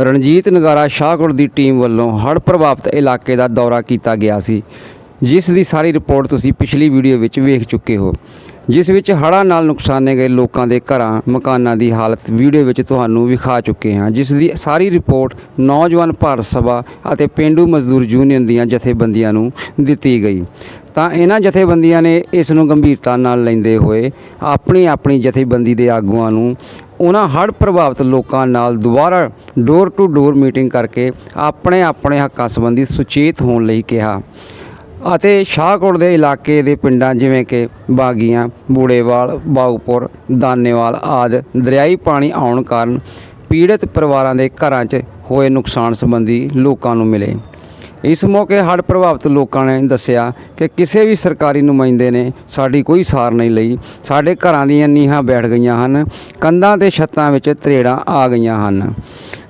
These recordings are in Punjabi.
ਰਣਜੀਤ ਨਗਾਰਾ ਸ਼ਾਹਕੋਟ ਦੀ ਟੀਮ ਵੱਲੋਂ ਹੜ੍ਹ ਪ੍ਰਭਾਵਿਤ ਇਲਾਕੇ ਦਾ ਦੌਰਾ ਕੀਤਾ ਗਿਆ ਸੀ, ਜਿਸ ਦੀ ਸਾਰੀ ਰਿਪੋਰਟ ਤੁਸੀਂ ਪਿਛਲੀ ਵੀਡੀਓ ਵਿੱਚ ਵੇਖ ਚੁੱਕੇ ਹੋ। ਜਿਸ ਵਿੱਚ ਹੜ੍ਹਾਂ ਨਾਲ ਨੁਕਸਾਨੇ ਗਏ ਲੋਕਾਂ ਦੇ ਘਰਾਂ, ਮਕਾਨਾਂ ਦੀ ਹਾਲਤ ਵੀਡੀਓ ਵਿੱਚ ਤੁਹਾਨੂੰ ਵਿਖਾ ਚੁੱਕੇ ਹਾਂ, ਜਿਸ ਦੀ ਸਾਰੀ ਰਿਪੋਰਟ ਨੌਜਵਾਨ ਭਾਰਤ ਸਭਾ ਅਤੇ ਪਿੰਡੂ ਮਜ਼ਦੂਰ ਯੂਨੀਅਨ ਦੀਆਂ ਜਥੇਬੰਦੀਆਂ ਨੂੰ ਦਿੱਤੀ ਗਈ। ਤਾਂ ਇਹਨਾਂ ਜਥੇਬੰਦੀਆਂ ਨੇ ਇਸ ਨੂੰ ਗੰਭੀਰਤਾ ਨਾਲ ਲੈਂਦੇ ਹੋਏ ਆਪਣੀ ਆਪਣੀ ਜਥੇਬੰਦੀ ਦੇ ਆਗੂਆਂ ਨੂੰ ਉਹਨਾਂ ਹੜ੍ਹ ਪ੍ਰਭਾਵਿਤ ਲੋਕਾਂ ਨਾਲ ਦੁਬਾਰਾ ਡੋਰ ਟੂ ਡੋਰ ਮੀਟਿੰਗ ਕਰਕੇ ਆਪਣੇ ਆਪਣੇ ਹੱਕਾਂ ਸੰਬੰਧੀ ਸੁਚੇਤ ਹੋਣ ਲਈ ਕਿਹਾ। ਅਤੇ ਸ਼ਾਹਕੋਟ ਦੇ ਇਲਾਕੇ ਦੇ ਪਿੰਡਾਂ ਜਿਵੇਂ ਕਿ ਬਾਗੀਆਂ, ਬੂੜੇਵਾਲ ਬਾਉਪੁਰ ਦਾਨੇਵਾਲ ਆਦਿ ਦਰਿਆਈ ਪਾਣੀ ਆਉਣ ਕਾਰਨ ਪੀੜਤ ਪਰਿਵਾਰਾਂ ਦੇ ਘਰਾਂ 'ਚ ਹੋਏ ਨੁਕਸਾਨ ਸੰਬੰਧੀ ਲੋਕਾਂ ਨੂੰ ਮਿਲੇ। ਇਸ ਮੌਕੇ ਹੜ੍ਹ ਪ੍ਰਭਾਵਿਤ ਲੋਕਾਂ ਨੇ ਦੱਸਿਆ ਕਿ ਕਿਸੇ ਵੀ ਸਰਕਾਰੀ ਨੁਮਾਇੰਦੇ ਨੇ ਸਾਡੀ ਕੋਈ ਸਾਰ ਨਹੀਂ ਲਈ। ਸਾਡੇ ਘਰਾਂ ਦੀਆਂ ਨੀਹਾਂ ਬੈਠ ਗਈਆਂ ਹਨ, ਕੰਧਾਂ ਤੇ ਛੱਤਾਂ ਵਿੱਚ ਤਰੇੜਾਂ ਆ ਗਈਆਂ ਹਨ।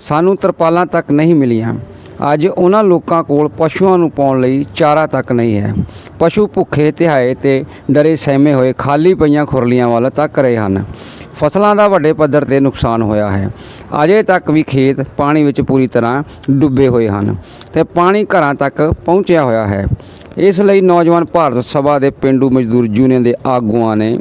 ਸਾਨੂੰ ਤਰਪਾਲਾਂ ਤੱਕ ਨਹੀਂ ਮਿਲੀਆਂ। ਅੱਜ ਉਹਨਾਂ ਲੋਕਾਂ ਕੋਲ ਪਸ਼ੂਆਂ ਨੂੰ ਪਾਉਣ ਲਈ ਚਾਰਾ ਤੱਕ ਨਹੀਂ ਹੈ। ਪਸ਼ੂ ਭੁੱਖੇ ਤਿਹਾਏ ਤੇ ਡਰੇ ਸਹਿਮੇ ਹੋਏ ਖਾਲੀ ਪਈਆਂ ਖੁਰਲੀਆਂ ਵੱਲ ਤੱਕ ਰਹੇ ਹਨ। ਫਸਲਾਂ ਦਾ ਵੱਡੇ ਪੱਧਰ ਤੇ ਨੁਕਸਾਨ ਹੋਇਆ ਹੈ। ਅਜੇ ਤੱਕ ਵੀ ਖੇਤ ਪਾਣੀ ਵਿੱਚ ਪੂਰੀ ਤਰ੍ਹਾਂ ਡੁੱਬੇ ਹੋਏ ਹਨ ਤੇ ਪਾਣੀ ਘਰਾਂ ਤੱਕ ਪਹੁੰਚਿਆ ਹੋਇਆ ਹੈ। ਇਸ ਲਈ ਨੌਜਵਾਨ ਭਾਰਤ ਸਭਾ ਦੇ ਪਿੰਡੂ ਮਜ਼ਦੂਰ ਯੂਨੀਅਨ ਦੇ ਆਗੂਆਂ ਨੇ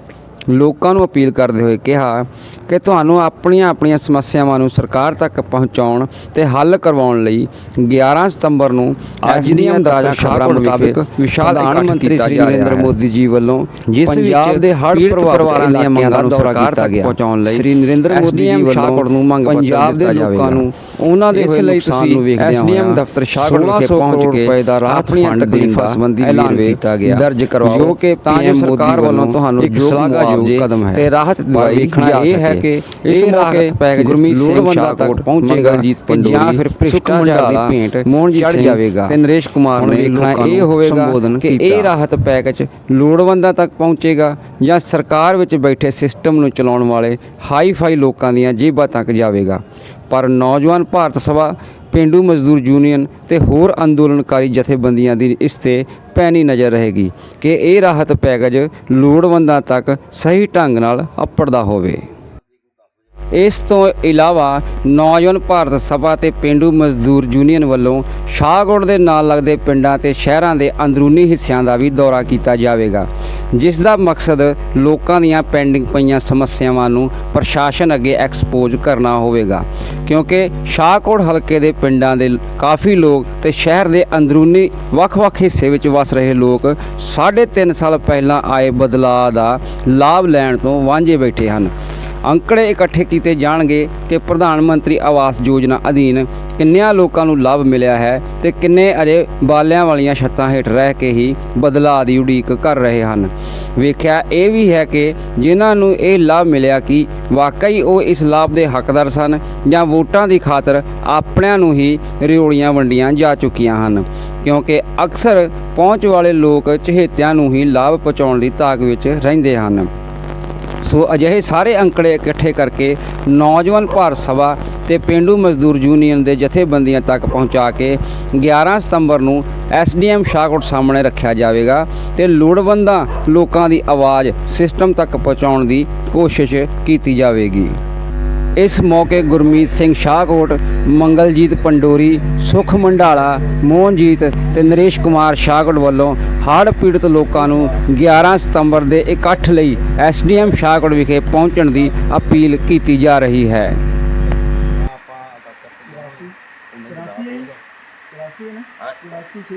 ਲੋਕਾਂ ਨੂੰ ਅਪੀਲ ਕਰਦੇ ਹੋਏ ਕਿਹਾ ਕਿ ਤੁਹਾਨੂੰ ਆਪਣੀਆਂ ਆਪਣੀਆਂ ਸਮੱਸਿਆਵਾਂ ਨੂੰ ਸਰਕਾਰ ਤੱਕ ਪਹੁੰਚਾਉਣ ਤੇ ਹੱਲ ਕਰਵਾਉਣ ਲਈ 11 ਸਤੰਬਰ ਨੂੰ ਅੱਜ ਦੀਆਂ ਤਾਜ਼ਾ ਖਬਰਾਂ ਮੁਤਾਬਕ ਵਿਸ਼ਾਲ ਪ੍ਰਧਾਨ ਮੰਤਰੀ ਸ੍ਰੀ ਨਰਿੰਦਰ ਮੋਦੀ ਜੀ ਵੱਲੋਂ ਜਿਸ ਵਿੱਚ ਦੇ ਹੜ੍ਹ ਪਰਿਵਾਰਾਂ ਦੀਆਂ ਮੰਗਾਂ ਨੂੰ ਸਰਕਾਰ ਤੱਕ ਪਹੁੰਚਾਉਣ ਲਈ ਸ੍ਰੀ ਨਰਿੰਦਰ ਮੋਦੀ ਜੀ ਵੱਲੋਂ ਨੂੰ ਮੰਗ ਪੰਜਾਬ ਦੇ ਲੋਕਾਂ ਨੂੰ ਉਹਨਾਂ ਦੇ ਹੋਏ ਨੁਕਸਾਨ ਨੂੰ ਵੇਖਦਿਆਂ ਐਸਡੀਐਮ ਦਫ਼ਤਰ ਸ਼ਾਹਕੋਟ ਵਿਖੇ ਪਹੁੰਚ ਕੇ ਫੰਡ ਦੇਣ ਸੰਬੰਧੀ ਐਲਾਨ ਕੀਤਾ ਗਿਆ। ਦਰਜ ਕਰਵਾਓ ਜੋ ਕਿ ਤਾਂ ਜੋ ਸਰਕਾਰ ਵੱਲੋਂ ਤੁਹਾਨੂੰ ਇੱਕ ਸ਼ਲਾਘਾਯੋਗ ਕਦਮ ਹੈ। ਤੇ ਰਾਹਤ ਦਵਾਈ ਵੇਖਣਾ ਇਹ ਹੈ ਕਿ ਇਸ ਰਾਹਤ ਪੈਕੇਜ ਗੁਰਮੀਤ ਸਿੰਘ ਸ਼ਾਹਕੋਟ ਪਹੁੰਚੇਗਾ ਕਿ ਜਾਂ ਫਿਰ ਭ੍ਰਿਸ਼ਟਾਚਾਰ ਦੀ ਭੇਂਟ ਮੋਹਨਜੀਤ ਸਿੰਘ ਜਾਵੇਗਾ। ਤੇ ਨਰੇਸ਼ ਕੁਮਾਰ ਨੇ ਵੇਖਣਾ ਇਹ ਹੋਵੇਗਾ ਕਿ ਇਹ ਰਾਹਤ ਪੈਕੇਜ ਲੋੜਵੰਦਾਂ ਤੱਕ ਪਹੁੰਚੇਗਾ ਜਾਂ ਸਰਕਾਰ ਵਿੱਚ ਬੈਠੇ ਸਿਸਟਮ ਨੂੰ ਚਲਾਉਣ ਵਾਲੇ ਹਾਈ ਫਾਈ ਲੋਕਾਂ ਦੀਆਂ ਜੇਬਾਂ ਤੱਕ ਜਾਵੇਗਾ। ਪਰ ਨੌਜਵਾਨ ਭਾਰਤ ਸਭਾ ਪਿੰਡੂ ਮਜ਼ਦੂਰ ਯੂਨੀਅਨ ਤੇ ਹੋਰ ਅੰਦੋਲਨਕਾਰੀ ਜਥੇਬੰਦੀਆਂ ਦੀ ਇਸ ਤੇ ਪੈਣੀ ਨਜ਼ਰ ਰਹੇਗੀ ਕਿ ਇਹ ਰਾਹਤ ਪੈਕੇਜ ਲੋੜਵੰਦਾਂ ਤੱਕ ਸਹੀ ਢੰਗ ਨਾਲ ਅੱਪੜਦਾ ਹੋਵੇ। ਇਸ ਤੋਂ ਇਲਾਵਾ ਨੌਜਵਾਨ ਭਾਰਤ ਸਭਾ ਤੇ ਪਿੰਡੂ ਮਜ਼ਦੂਰ ਯੂਨੀਅਨ ਵੱਲੋਂ ਸ਼ਾਹਗੋੜ ਦੇ ਨਾਲ ਲੱਗਦੇ ਪਿੰਡਾਂ ਤੇ ਸ਼ਹਿਰਾਂ ਦੇ ਅੰਦਰੂਨੀ ਹਿੱਸਿਆਂ ਦਾ ਵੀ ਦੌਰਾ ਕੀਤਾ ਜਾਵੇਗਾ, ਜਿਸ ਦਾ ਮਕਸਦ ਲੋਕਾਂ ਦੀਆਂ ਪੈਂਡਿੰਗ ਪਈਆਂ ਸਮੱਸਿਆਵਾਂ ਨੂੰ ਪ੍ਰਸ਼ਾਸਨ ਅੱਗੇ ਐਕਸਪੋਜ਼ ਕਰਨਾ ਹੋਵੇਗਾ, ਕਿਉਂਕਿ ਸ਼ਾਹਕੋਟ ਹਲਕੇ ਦੇ ਪਿੰਡਾਂ ਦੇ ਕਾਫੀ ਲੋਕ ਤੇ ਸ਼ਹਿਰ ਦੇ ਅੰਦਰੂਨੀ ਵੱਖ-ਵੱਖ ਹਿੱਸੇ ਵਿੱਚ ਵਸ ਰਹੇ ਲੋਕ 3.5 ਸਾਲ ਪਹਿਲਾਂ ਆਏ ਬਦਲਾਅ ਦਾ ਲਾਭ ਲੈਣ ਤੋਂ ਵਾਂਝੇ ਬੈਠੇ ਹਨ। ਅੰਕੜੇ ਇਕੱਠੇ ਕੀਤੇ ਜਾਣਗੇ ਕਿ ਪ੍ਰਧਾਨ ਮੰਤਰੀ ਆਵਾਸ ਯੋਜਨਾ ਅਧੀਨ ਕਿੰਨਿਆਂ ਲੋਕਾਂ ਨੂੰ ਲਾਭ ਮਿਲਿਆ ਹੈ ਤੇ ਕਿੰਨੇ ਅਜੇ ਬਾਲਿਆਂ ਵਾਲੀਆਂ ਛੱਤਾਂ ਹੇਠ ਰਹਿ ਕੇ ਹੀ ਬਦਲਾਅ ਦੀ ਉਡੀਕ ਕਰ ਰਹੇ ਹਨ। ਵੇਖਿਆ ਇਹ ਵੀ ਹੈ ਕਿ ਜਿਨ੍ਹਾਂ ਨੂੰ ਇਹ ਲਾਭ ਮਿਲਿਆ ਕਿ ਵਾਕਈ ਉਹ ਇਸ ਲਾਭ ਦੇ ਹੱਕਦਾਰ ਸਨ ਜਾਂ ਵੋਟਾਂ ਦੀ ਖਾਤਰ ਆਪਣਿਆਂ ਨੂੰ ਹੀ ਰਿਓੜੀਆਂ ਵੰਡੀਆਂ ਜਾ ਚੁੱਕੀਆਂ ਹਨ। ਕਿਉਂਕਿ ਅਕਸਰ ਪਹੁੰਚ ਵਾਲੇ ਲੋਕ ਚਹੇਤਿਆਂ ਨੂੰ ਹੀ ਲਾਭ ਪਹੁੰਚਾਉਣ ਦੀ ਤਾਕ ਵਿੱਚ ਰਹਿੰਦੇ ਹਨ। ਸੋ ਅਜਿਹੇ ਸਾਰੇ ਅੰਕੜੇ ਇਕੱਠੇ ਕਰਕੇ ਨੌਜਵਾਨ ਭਾਰਤ ਸਭਾ ਤੇ ਪਿੰਡੂ ਮਜ਼ਦੂਰ ਯੂਨੀਅਨ ਦੇ ਜਥੇਬੰਦੀਆਂ ਤੱਕ ਪਹੁੰਚਾ ਕੇ 11 ਸਤੰਬਰ ਨੂੰ ਐਸਡੀਐਮ ਸ਼ਾਹਕੋਟ ਸਾਹਮਣੇ ਰੱਖਿਆ ਜਾਵੇਗਾ ਤੇ ਲੋੜਵੰਦਾਂ ਲੋਕਾਂ ਦੀ ਆਵਾਜ਼ ਸਿਸਟਮ ਤੱਕ ਪਹੁੰਚਾਉਣ ਦੀ ਕੋਸ਼ਿਸ਼ ਕੀਤੀ ਜਾਵੇਗੀ। ਇਸ ਮੌਕੇ ਗੁਰਮੀਤ ਸਿੰਘ ਸ਼ਾਹਕੋਟ ਮੰਗਲਜੀਤ ਪੰਡੋਰੀ ਸੁਖ ਮੰਡਾਲਾ ਮੋਹਨਜੀਤ ਤੇ ਨਰੇਸ਼ ਕੁਮਾਰ ਸ਼ਾਹਕੋਟ ਵੱਲੋਂ ਹੜ੍ਹ ਪੀੜਤ ਲੋਕਾਂ ਨੂੰ 11 ਸਤੰਬਰ ਦੇ ਇਕੱਠ ਲਈ ਐਸਡੀਐਮ ਸ਼ਾਹਕੋਟ ਵਿਖੇ ਪਹੁੰਚਣ ਦੀ ਅਪੀਲ ਕੀਤੀ ਜਾ ਰਹੀ ਹੈ।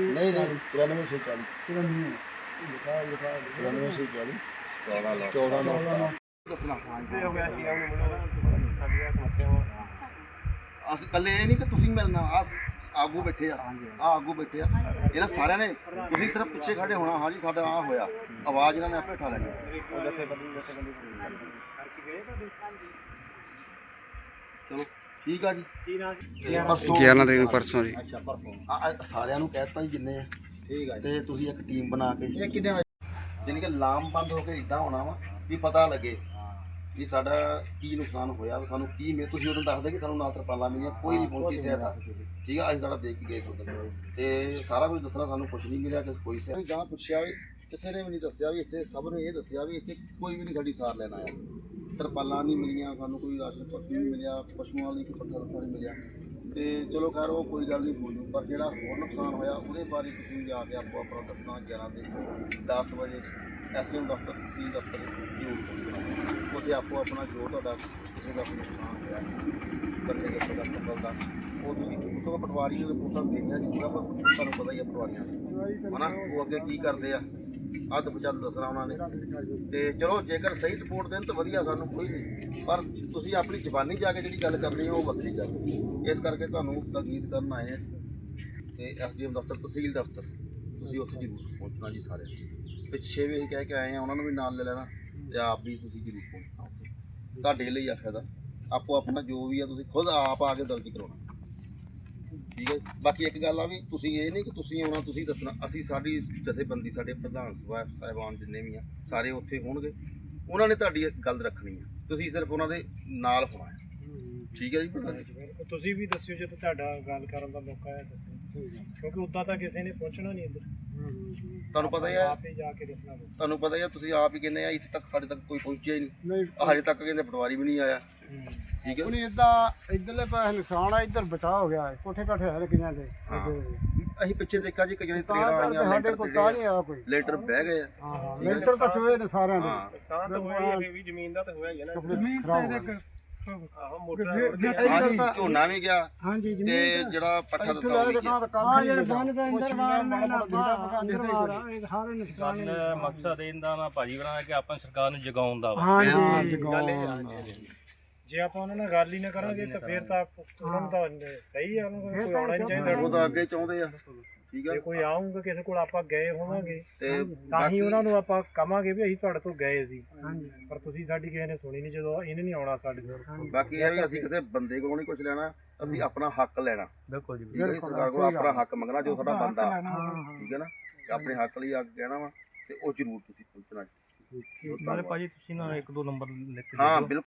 ਨਹੀਂ ਨਹੀਂ 93 ਸੇ 40 93 ਸੇ 40 14 9 ਦੱਸਣਾ। ਅਸੀਂ ਕੱਲੇ ਇਹ ਨਹੀਂ ਕਿ ਤੁਸੀਂ ਮਿਲਣਾ ਆ ਆਗੂ ਬੈਠੇ ਆ। ਆ ਆਗੂ ਬੈਠੇ ਆ। ਇਹਨਾਂ ਸਾਰਿਆਂ ਨੇ ਤੁਸੀਂ ਸਿਰਫ ਪਿੱਛੇ ਖੜੇ ਹੋਣਾ ਹਾਂ ਜੀ ਸਾਡਾ ਆ ਹੋਇਆ। ਆਵਾਜ਼ ਇਹਨਾਂ ਨੇ ਆਪੇ ਉਠਾ ਲੈਣੀ। ਚਲੋ ਠੀਕ ਆ ਜੀ। ਤੇ ਪਰਸੋਂ 11 ਤਰੀਕ ਨੂੰ ਪਰਸੋਂ ਜੀ। ਅੱਛਾ ਪਰਸੋਂ। ਸਾਰਿਆਂ ਨੂੰ ਕਹਿ ਦਿੱਤਾ ਜੀ ਜਿੰਨੇ ਆ। ਠੀਕ ਆ ਤੇ ਤੁਸੀਂ ਇੱਕ ਟੀਮ ਬਣਾ ਕੇ ਇਹ ਕਿੰਨੇ ਯਾਨੀ ਕਿ ਲਾਮ ਬੰਦ ਹੋ ਕੇ ਇਦਾਂ ਹੋਣਾ ਵਾ ਵੀ ਪਤਾ ਲੱਗੇ। ਵੀ ਸਾਡਾ ਕੀ ਨੁਕਸਾਨ ਹੋਇਆ ਵੀ ਸਾਨੂੰ ਕੀ ਮਿਲ ਤੁਸੀਂ ਉਦੋਂ ਦੱਸਦੇ ਕਿ ਸਾਨੂੰ ਨਾ ਤਰਪਾਲਾਂ ਮਿਲੀਆਂ ਕੋਈ ਨਹੀਂ ਪਹੁੰਚੀ ਸਹਾਇਤਾ ਠੀਕ ਆ ਅਸੀਂ ਸਾਡਾ ਦੇਖ ਕੇ ਗਏ ਸੀ ਉਦੋਂ ਤੇ ਸਾਰਾ ਕੁਝ ਦੱਸਣਾ ਸਾਨੂੰ ਕੁਝ ਨਹੀਂ ਮਿਲਿਆ ਕਿ ਕੋਈ ਸਹਾਇਤਾ ਜਾਂ ਪੁੱਛਿਆ ਵੀ ਕਿਸੇ ਨੇ ਵੀ ਨਹੀਂ ਦੱਸਿਆ ਵੀ ਇੱਥੇ ਸਭ ਨੂੰ ਇਹ ਦੱਸਿਆ ਵੀ ਇੱਥੇ ਕੋਈ ਵੀ ਨਹੀਂ ਸਾਡੀ ਸਾਰ ਲੈਣ ਆਇਆ। ਤਰਪਾਲਾਂ ਨਹੀਂ ਮਿਲੀਆਂ ਸਾਨੂੰ ਕੋਈ ਰਾਸ਼ਨ ਪੱਤੀ ਨਹੀਂ ਮਿਲਿਆ ਪਸ਼ੂਆਂ ਲਈ ਕੋਈ ਪੱਠਾ ਰੱਖਾ ਨਹੀਂ ਮਿਲਿਆ। ਤੇ ਚਲੋ ਖੈਰ ਉਹ ਕੋਈ ਗੱਲ ਨਹੀਂ ਬੋਲੂ ਪਰ ਜਿਹੜਾ ਹੋਰ ਨੁਕਸਾਨ ਹੋਇਆ ਉਹਦੇ ਬਾਰੇ ਤੁਸੀਂ ਜਾ ਕੇ ਆਪੋ ਆਪਣਾ ਦੱਸਣਾ 11 ਦੇ 10 ਵਜੇ। ਐਸਐਮ ਦਫ਼ਤਰ ਤਹਿਸੀਲ ਦਫ਼ਤਰ ਜ਼ਰੂਰ ਪਹੁੰਚਣਾ ਉੱਥੇ ਆਪੋ ਆਪਣਾ ਜੋ ਤੁਹਾਡਾ ਕਿਸੇ ਦਾ ਵੀ ਨੁਕਸਾਨ ਬੰਦੇ ਦੇ ਦਾ ਫਸਲ ਦਾ, ਉਹ ਤੁਸੀਂ ਉਹ ਪਟਵਾਰੀ ਨੂੰ ਰਿਪੋਰਟਾਂ ਦੇਣੀਆਂ ਜ਼ਰੂਰ ਪਰ ਤੁਹਾਨੂੰ ਪਤਾ ਹੀ ਆ ਪਟਵਾਰੀਆਂ ਦਾ। ਹਨਾ? ਉਹ ਅੱਗੇ ਕੀ ਕਰਦੇ ਆ, ਅੱਧ ਪਚੱਧ ਦੱਸਣਾ ਉਹਨਾਂ ਨੇ। ਤੇ ਚਲੋ, ਜੇਕਰ ਸਹੀ ਰਿਪੋਰਟ ਦੇਣ ਤਾਂ ਵਧੀਆ ਸਾਨੂੰ ਕੋਈ ਨਹੀਂ। ਪਰ ਤੁਸੀਂ ਆਪਣੀ ਜ਼ਬਾਨੀ ਜਾ ਕੇ ਜਿਹੜੀ ਗੱਲ ਕਰਨੀ ਹੈ ਉਹ ਵੱਖਰੀ ਗੱਲ ਇਸ ਕਰਕੇ ਤੁਹਾਨੂੰ ਤਕੀਦ ਕਰਨ ਆਏ ਹਾਂ ਤੇ ਐਸਡੀਐਮ ਦਫ਼ਤਰ, ਤਹਿਸੀਲ ਦਫ਼ਤਰ, ਤੁਸੀਂ ਉੱਥੇ ਜ਼ਰੂਰ ਪਹੁੰਚਣਾ ਜੀ ਸਾਰੇ ਪਿੱਛੇ ਵੀ ਅਸੀਂ ਕਹਿ ਕੇ ਆਏ ਆ ਉਹਨਾਂ ਨੂੰ ਵੀ ਨਾਲ ਲੈ ਲੈਣਾ ਤੇ ਆਪ ਵੀ ਤੁਸੀਂ ਜ਼ਰੂਰ ਪਹੁੰਚਣਾ ਉੱਥੇ। ਤੁਹਾਡੇ ਲਈ ਆ ਫਾਇਦਾ। ਆਪੋ ਆਪਣਾ ਜੋ ਵੀ ਆ ਤੁਸੀਂ ਖੁਦ ਆਪ ਆ ਕੇ ਦਰਜ ਕਰਾਉਣਾ। ਠੀਕ ਹੈ ਬਾਕੀ ਇੱਕ ਗੱਲ ਆ ਵੀ ਤੁਸੀਂ ਇਹ ਨਹੀਂ ਕਿ ਤੁਸੀਂ ਆਉਣਾ ਤੁਸੀਂ ਦੱਸਣਾ। ਅਸੀਂ ਸਾਡੀ ਜਥੇਬੰਦੀ ਸਾਡੇ ਪ੍ਰਧਾਨ ਸਭਾ ਸਾਹਿਬਾਨ ਜਿੰਨੇ ਵੀ ਆ ਸਾਰੇ ਉੱਥੇ ਹੋਣਗੇ। ਉਹਨਾਂ ਨੇ ਤੁਹਾਡੀ ਇੱਕ ਗੱਲ ਰੱਖਣੀ ਆ। ਤੁਸੀਂ ਸਿਰਫ ਉਹਨਾਂ ਦੇ ਨਾਲ ਹੋਣਾ ਹੈ। ਠੀਕ ਹੈ ਜੀ ਪ੍ਰਧਾਨ ਜੀ? ਤੁਸੀਂ ਵੀ ਦੱਸਿਓ ਜੇ ਤੁਹਾਡਾ ਗੱਲ ਕਰਨ ਦਾ ਮੌਕਾ ਹੈ ਦੱਸਿਓ ਕਿਉਂਕਿ ਉਦਾਂ ਤਾਂ ਕਿਸੇ ਨੇ ਪਹੁੰਚਣਾ ਨਹੀਂ ਇੱਧਰ। ਤੁਹਾਨੂੰ ਪਤਾ ਹੀ ਹੈ ਆਪ ਹੀ ਜਾ ਕੇ ਦੱਸਣਾ ਪਊ। ਤੁਹਾਨੂੰ ਪਤਾ ਹੀ ਹੈ ਤੁਸੀਂ ਆਪ ਹੀ ਕਹਿੰਦੇ ਆ ਇੱਥੇ ਤੱਕ ਸਾਡੇ ਤੱਕ ਕੋਈ ਪਹੁੰਚਿਆ ਹੀ ਨਹੀਂ। ਨਹੀਂ ਹਜੇ ਤੱਕ ਕਹਿੰਦੇ ਪਟਵਾਰੀ ਵੀ ਨਹੀਂ ਆਇਆ। ਠੀਕ ਹੈ। ਉਹਨੇ ਇਦਾਂ ਇਧਰਲੇ ਪਾਸੇ ਨੁਕਸਾਨ ਆ ਇੱਧਰ ਬਚਾਅ ਹੋ ਗਿਆ ਹੈ। ਕੋਠੇ ਕਾਠੇ ਹੈ ਕਿਆਂ ਦੇ। ਤੇ ਅਸੀਂ ਪਿੱਛੇ ਦੇਖਿਆ ਜੀ ਕਈਆਂ ਦੀ ਤਾਂ ਤਰੇੜਾਂ ਕਰਕੇ ਆਈਆਂ ਸਾਡੇ ਲੈਂਟਰ ਕੋਲ ਤੇ ਨਹੀਂ ਆਇਆ ਕੋਈ। ਲੈਂਟਰ ਬਹਿ ਗਏ ਆ। ਹਾਂ ਲੈਂਟਰ ਤਾਂ ਚੋਏ ਨੇ ਸਾਰਿਆਂ ਦੇ। ਹਾਂ। ਸਾਹ ਤਾਂ ਹੋਇਆ ਹੀ ਹੈ ਵੀ ਜ਼ਮੀਨ ਦਾ ਤਾਂ ਹੋਇਆ ਹੀ ਹੈ ਨਾ। ਖਰਾਬ ਹੋ ਗਏ। ਆਹੋ ਹਾਂਜੀ ਝੋਨਾ ਵੀ ਗਿਆ ਹਾਂਜੀ ਤੇ ਜਿਹੜਾ ਪੱਠਾ ਦਿੱਤਾ ਉਹ ਵੀ ਗਿਆ। ਬੰਨ ਦੇ ਅੰਦਰ ਸਾਰੇ ਮਕਸਦ ਇਹਦਾ ਨਾ ਭਾਜੀ ਬਣਾ ਕਿ ਆਪਾਂ ਸਰਕਾਰ ਨੂੰ ਜਗਾਉਣ ਦਾ ਜੇ ਆਪਾਂ ਉਹਨਾਂ ਨਾਲ ਗੱਲ ਹੀ ਨਾ ਕਰਾਂਗੇ ਤਾਂ ਫਿਰ ਤਾਂ ਉਹਨਾਂ ਨੂੰ ਤਾਂ ਸਹੀ ਆ ਉਹਨਾਂ ਕੋਲ ਕੋਈ ਆਉਣਾ ਨਹੀਂ ਚਾਹੀਦਾ। ਉਹ ਤਾਂ ਅੱਗੇ ਚਾਹੁੰਦੇ ਆ। ਠੀਕ ਆ? ਜੇ ਕੋਈ ਆਉਂਗਾ ਕਿਸੇ ਕੋਲ ਆਪਾਂ ਗਏ ਹੋਵਾਂਗੇ ਤੇ ਤਾਂ ਹੀ ਉਹਨਾਂ ਨੂੰ ਆਪਾਂ ਕਵਾਂਗੇ ਵੀ ਅਸੀਂ ਤੁਹਾਡੇ ਤੋਂ ਗਏ ਸੀ। ਪਰ ਤੁਸੀਂ ਸਾਡੀ ਕਿਸੇ ਨੇ ਸੁਣੀ ਨਹੀਂ ਜਦੋਂ ਇਹਨੇ ਨਹੀਂ ਆਉਣਾ ਸਾਡੇ ਕੋਲ ਬਾਕੀ ਇਹ ਵੀ ਅਸੀਂ ਕਿਸੇ ਬੰਦੇ ਕੋਲੋਂ ਨਹੀਂ ਕੁਝ ਲੈਣਾ ਅਸੀਂ ਆਪਣਾ ਹੱਕ ਲੈਣਾ। ਬਿਲਕੁਲ ਜੀ ਠੀਕ ਹੈ ਜੀ? ਸਰਕਾਰ ਕੋਲ ਆਪਣਾ ਹੱਕ ਮੰਗਣਾ ਜੋ ਸਾਡਾ ਬੰਦਾ। ਠੀਕ ਹੈ ਨਾ? ਤੇ ਆਪਣੇ ਹੱਕ ਲਈ ਆ ਕਹਿਣਾ ਵਾ ਤੇ ਉਹ ਜ਼ਰੂਰ ਤੁਸੀਂ ਪਹੁੰਚਣਾ ਨਾਲੇ ਭਾਜੀ ਤੁਸੀਂ ਨਾ ਇੱਕ ਦੋ ਨੰਬਰ ਲਿਖ ਕੇ ਦੇ ਹਾਂ ਦਿਓ ਬਿਲਕੁਲ।